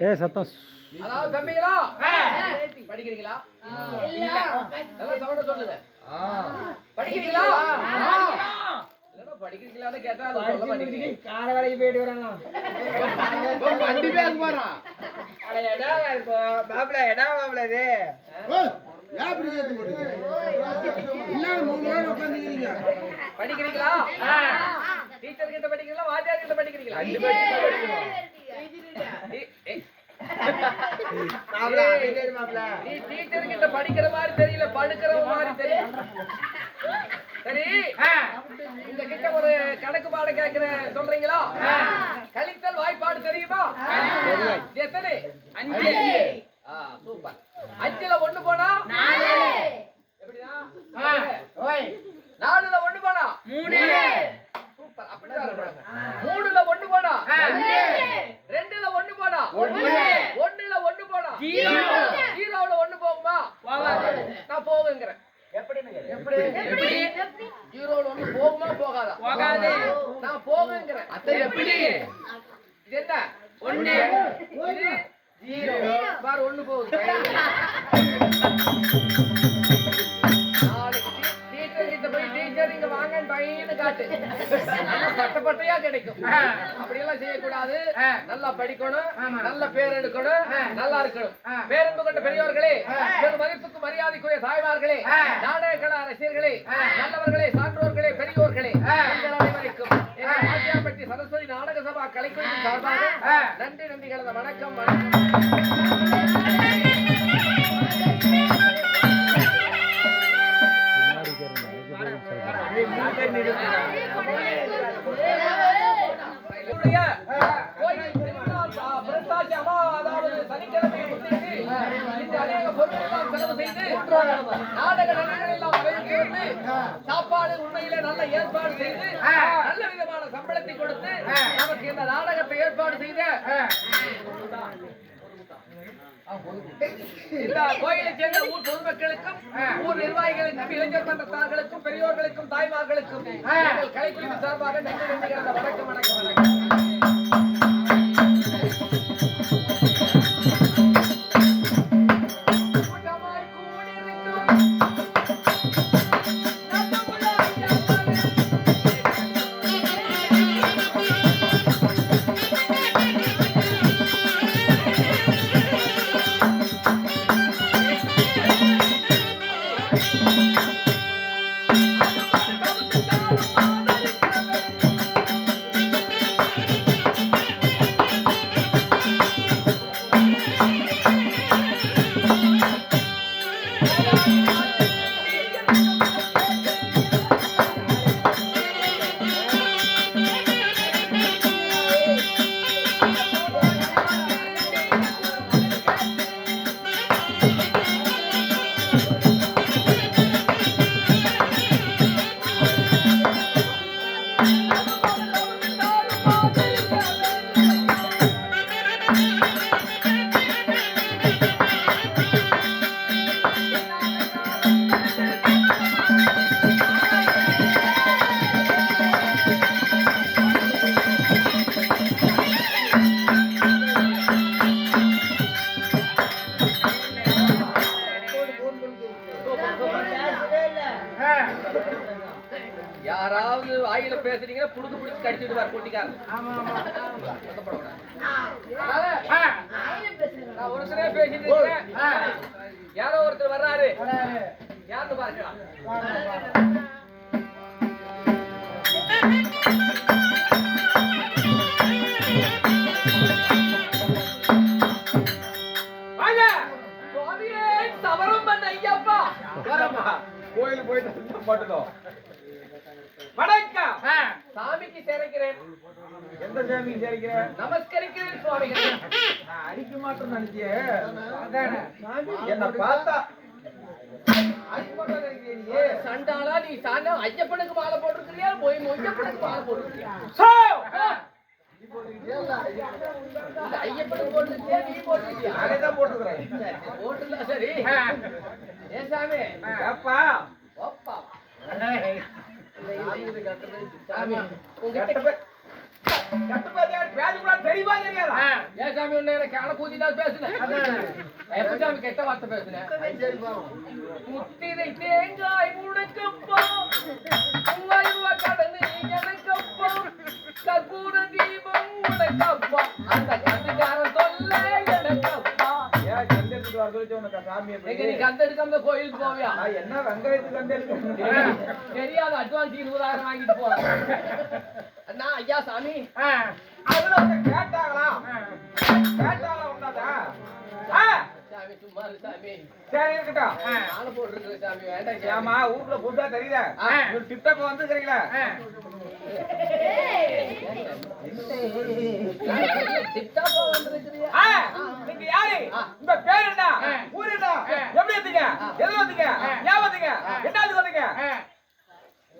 ஏ சத்தம். அதாவது தம்பிகளா? படிக்கிறீங்களா? நல்லா சவுண்ட சொல்லுங்க. படிக்கிறீங்களா? கேட்டா கால வேலைக்கு போயிட்டு வராங்க வண்டி பேக் போறான் அட இடம் இப்போ மாப்பிள இடம் மாப்பிள இது? படிக்கிறீங்களா? டீச்சர் கிட்ட படிக்கிறீங்களா? வாத்தியார் கிட்ட படிக்கிறீங்களா? நீ டீச்சர் கிட்ட படிக்கிற மாதிரி தெரியல படுக்கிற மாதிரி தெரியும் சரி இந்த கிட்ட ஒரு கணக்கு பாடம் கேட்கிற சொல்றீங்களா? கழித்தல் வாய்ப்பாடு தெரியுமா? எத்தனை? அஞ்சு. ஆ, சூப்பர். அஞ்சுல ஒண்ணு போனா? ஓய். நாலுல ஒண்ணு போனா? மூணு. சூப்பர். அப்படிதான் மூணுல ஒண்ணு போனா? ரெண்டுல ஒண்ணு போனா? ஒண்ணுல ஒண்ணு போனா? ஜீரோல ஒண்ணு போகுமா? நான் போகுங்கிறேன். எப்படி? எப்படி? ஜீரோல ஒண்ணு போகுமா? போகாதா? போகாது. நான் போகுங்கிறேன். அத்தை எப்படி? இது என்ன? ஒண்ணு. ஜீரோ பாரு ஒண்ணு போகுது. நாளைக்கு டீச்சர் கிட்ட போய் டீச்சர் இங்க வாங்க பையனு காட்டு. நல்லா பட்ட பட்டையா கிடைக்கும். அப்படியெல்லாம் செய்யக்கூடாது. நல்லா படிக்கணும். நல்ல பேர் எடுக்கணும். நல்லா இருக்கணும். பேரன்பு கொண்ட பெரியவர்களே பெரும் மதிப்புக்கு மரியாதைக்குரிய தாய்மார்களே நாடக கலா ரசிகர்களே நல்லவர்களே சான்றோர்களே பெரியோர்களே ஆட்டியாம்பட்டி சரஸ்வதி நாடக சபா கலைக்குழுவின் சார்பாக நன்றி நன்றி கலந்த வணக்கம் வணக்கம். நாடக நடிகர்கள் எல்லாம் சாப்பாடு உண்மையிலே நல்ல ஏற்பாடு செய்து நல்ல விதமான சம்பளத்தை கொடுத்து நமக்கு இந்த நாடகத்தை ஏற்பாடு செய்த இந்த கோயிலை சேர்ந்த ஊர் பொதுமக்களுக்கும் ஊர் நிர்வாகிகளுக்கும் இளைஞர் மன்றத்தார்களுக்கும் பெரியோர்களுக்கும் தாய்மார்களுக்கும் கலைக்குழுவின் சார்பாக நன்றி நன்றி கலந்த வணக்கம் வணக்கம் வணக்கம். பேசுறீங்கன்னா புடுக்கு புடிச்சு கடிச்சிட்டு வர கூட்டிக்காரன் பேசிட்டு யாரோ ஒருத்தர் வர்றாரு. யாருன்னு பார்க்கலாம். கோயில் போயிட்டு மட்டும் சாமிக்கு சேர்க்கிறேன். எந்த சாமிக்கு சேர்க்கிற நமஸ்கரிக்கிறேன் சுவாமிகளே நான் அடிக்க மாட்டேன்னு நினைச்சியே. என்ன பார்த்தா. சண்டாளா நீ சாண்டா ஐயப்பனுக்கு மாலை போட்டிருக்கிறியா? போய் ஐயப்பனுக்கு மாலை போட்டிருக்கியா இல்ல, ஐயப்பனுக்கு போட்டுருக்கியா, நீ போட்டுருக்கியா? நானே தான் போட்டுக்கிறேன். சரி, சரி, போட்டுருந்தா சரி ஏன் சாமி? ஏப்பா. கெட்ட வார்த்தை பேசுனேன் முத்திரை தேங்காய் உங்க கடனு எனக்கப்பா கற்பூர தீபம் உனக்கப்பா அந்த கட்டுக்காரன் சொல்ல எனக்கப்பா எடுத்துட்டு வர சொல்லி உனக்கு சாமி கோயிலுக்கு போவியா? என்ன வெங்காயத்துக்கு தெரியாத அட்வான்ஸ் இருபதாயிரம் வாங்கிட்டு போறேன் அண்ணா ஐயா சாமி அதுல கேட்டாங்களா கேட்டாங்களா உண்டாதா ஆ, சாமி சும்மா இரு சாமி சரி இருக்கட்டும் நானும் போட்டுருக்கேன் சாமி வேண்டாம். ஏமா ஊருக்குள்ள புதுசா தெரியுதா. ஒரு டிப்டாப் வந்துக்கிறீங்களா டிப்டாப்பா வந்திருக்கிறியா? நீங்க யாரு ஆ. உங்க பேர் என்ன ஆ. ஊர் என்ன ஆ. எப்படி வந்தீங்க ஆ. எதுல வந்தீங்க ஆ. ஏன் வந்தீங்க ஆ. என்னது வந்தீங்க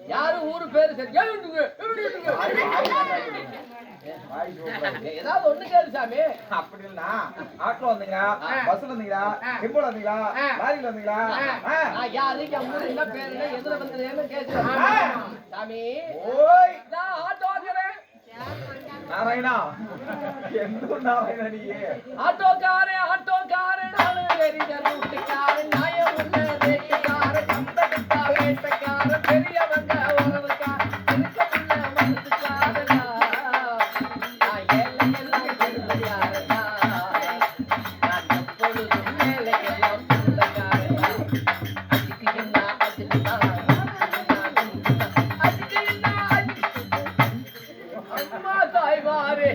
யாரு ஊரு பேரு சரி ஏன் வந்துங்க? எப்படி வந்துங்க? ஏதாவது ஒண்ணு கேளு சாமி. அப்படி இல்ல ஆட்டோ வந்தீங்களா. பஸ்ல வந்தீங்களா? வந்தீங்களா? ஆ. லாரில வந்தீங்களா? யாரு என் ஊரு என்ன பேரு எதுல வந்ததுன்னு ஆ. சாமி. ஓய். நான் ஆட்டோக்காரன் நாராயணா எந்த நாராயணா நீ? ஆட்டோக்காரன் ஆட்டோக்காரன் வெறித ரூட்டுக்காரன் அம்மா தாய்மாரே.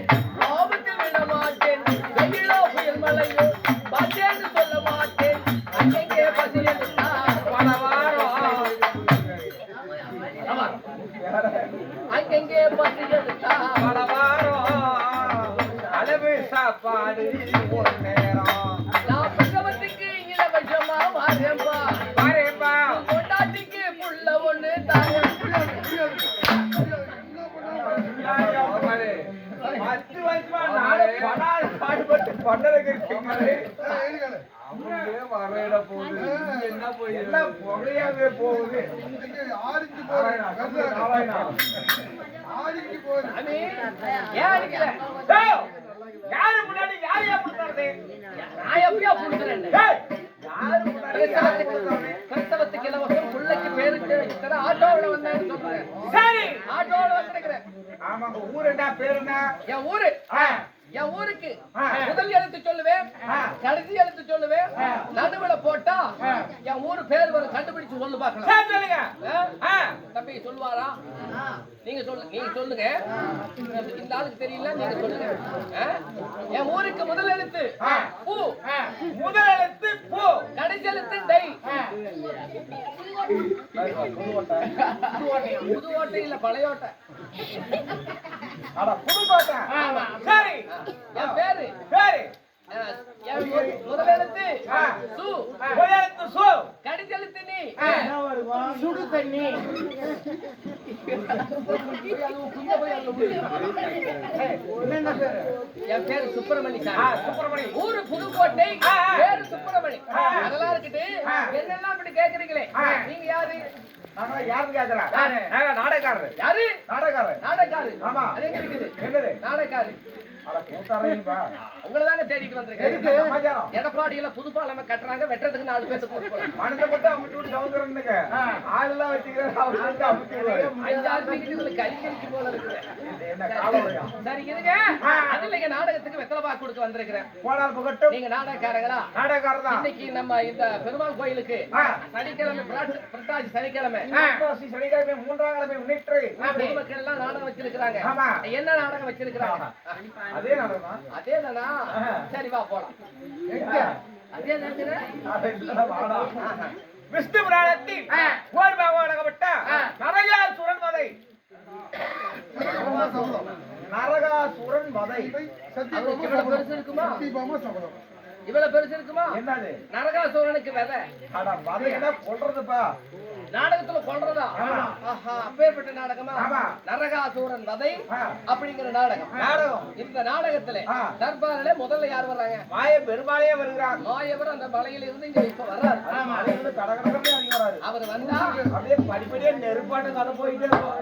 போகுது. புகையாவே போகுது. யாரு முன்னாடி யாரு ஏன் பண்றது? நான் எப்படியா புடுங்குறேன் ஏய், யாரு முன்னாடி? கிறிஸ்தவத்துக்கு இலவசம் பிள்ளைக்கு பேருக்கு இத்தனை ஆட்டோவில் வந்தேன்னு சொல்றேன் சரி ஆட்டோவில் வந்திருக்கிறேன் ஆமாங்க ஊர் என்ன பேர் என்ன என் ஊரு ஆ, என் ஊருக்கு. முதல் எழுத்து சொல்லுவேன். கடைசி எழுத்து சொல்லுவேன் நடுவுல போட்டா என் ஊரு பேர் வரும் கண்டுபிடிச்சு சொல்லு பார்க்கலாம். சரி சொல்லுங்க. தம்பி சொல்லுவாரா? நீங்க சொல்லுங்க நீங்க சொல்லுங்க. இந்த ஆளுக்கு தெரியல நீங்க சொல்லுங்க? என் ஊருக்கு முதல் எழுத்து. பூ. முதல் எழுத்து பூ. கடைசி எழுத்து டை. புது ஓட்டை இல்ல பழைய ஓட்டை. சரி என் பேரு சரி ஆ, என் மு- முதல் எழுத்து ஆ. சு முதல் சுடு தண்ணி என் பேரு சுப்பிரமணி சுப்பிரமணி. ஊரு புதுக்கோட்டை. பேரு சுப்பிரமணி. அதெல்லாம் இருக்கட்டு. என்னெல்லாம் இப்படி கேக்குறீங்களே. நீங்க யாரு? யாரு? நாங்க நாடகக்காரர். யாரு? நாடகக்காரர். நாடகாரு ஆமா. என்னது? நாடகாரு அட கூத்தாரையும்பா உங்களை தானே தேடிட்டு வந்திருக்கேன். எடப்பாடியில புது பாலம கட்டுறாங்க வெட்டுறதுக்கு நாலு பேருக்கு மனசை மட்டும் அவங்க வீட்டு ஆளெல்லாம் வச்சுக்கிறேன் அஞ்சாறு போல இருக்குது. சரி நாடகத்துக்கு வெத்தலை பாக்கு கொடுக்க வந்திருக்கிறேன். போனால் புகட்டும். நீங்க நாடகக்காரங்களா? நாடகக்காரர்? இன்னைக்கு நம்ம இந்த பெருமாள் கோயிலுக்கு. சனிக்கிழமை புரட்டாசி- சனிக்கிழமை. சனிக்கிழமை மூன்றாம் கிழமை முன்னிட்டு. பொதுமக்கள் எல்லாம் நாடகம் வச்சிருக்கிறாங்க. என்ன நாடகம் வச்சிருக்கிறாங்க? அதே நாடகம் அதே தானா. சரி வா போலாம். அதே. விஷ்ணு புராணத்தில் நரகாசுரன் வதை. நரகாசுரன் வதை. பெருசு இருக்குமா? இவ்வளவு பெருசு இருக்குமா? என்னது? நரகாசூரனுக்கு விதை. அட வதைன்னா கொல்றதுப்பா. நாடகத்துல. ஆஹா அப்பேற்பட்ட நாடகமா. நரகாசூரன் வதை. அப்படிங்கிற நாடகம். நாடகம். இந்த நாடகத்துல. தர்பாரில முதல்ல யார் வர்றாங்க? மாய பெருமாளையே வருகிறார். மாயவர் அந்த மலையில இருந்து இங்க இப்ப வர்றாரு. வராரு அவர் வந்தா அப்படியே படிப்படியே நெருப்பாட்ட கதை போயிட்டே இருக்கும்.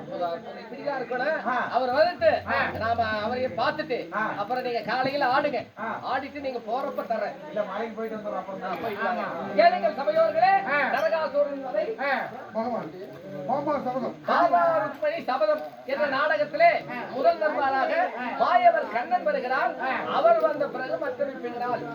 இப்படிதான் இருக்கணும். ஆ. அவர் வந்துட்டு நாம அவரையும் பார்த்துட்டு. அப்புறம் நீங்க காலையில ஆடுங்க. ஆடிட்டு நீங்க போறப்ப தர்றேன். இல்ல மலைக்கு போயிட்டு வந்துடுறோம் அப்புறம் சபையோர்களே நரகாசூரன் வதை சபதம். என்ற நாடகத்திலே முதல் நண்பராக மாயவர் கண்ணன் வருகிறார் அவர் வந்த பிறகு மற்றொரு பின்னால்